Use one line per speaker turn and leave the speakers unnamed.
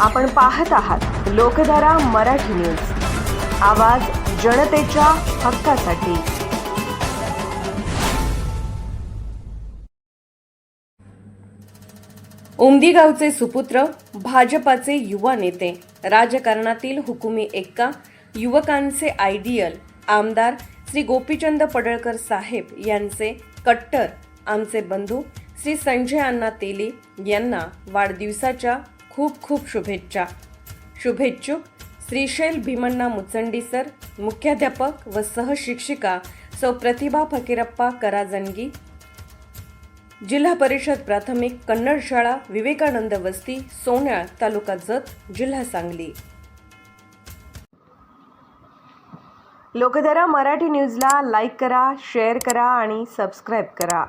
आपण पाहत आहात लोकधारा मराठी न्यूज. आवाज जनतेच्या हक्कासाठी. उमदी गावचे सुपुत्र भाजपाचे युवा नेते राजकारणातील हुकुमी एक्का युवकांचे आयडियल आमदार श्री गोपीचंद पडळकर साहेब यांचे कट्टर आमचे बंधू श्री संजय अण्णा तेली यांना वाढदिवसाच्या खूप खूप शुभेच्छा. शुभेच्छुक श्रीशैल भीमण्णा मुचंडी सर मुख्याध्यापक व सहशिक्षिका सौ प्रतिभा फकीरप्पा कराजनगी जिल्हा परिषद प्राथमिक कन्नड शाळा विवेकानंद वस्ती सोन्याळ तालुका जत जिल्हा सांगली. लोकधारा मराठी न्यूजला लाईक करा शेअर करा आणि सबस्क्राईब करा.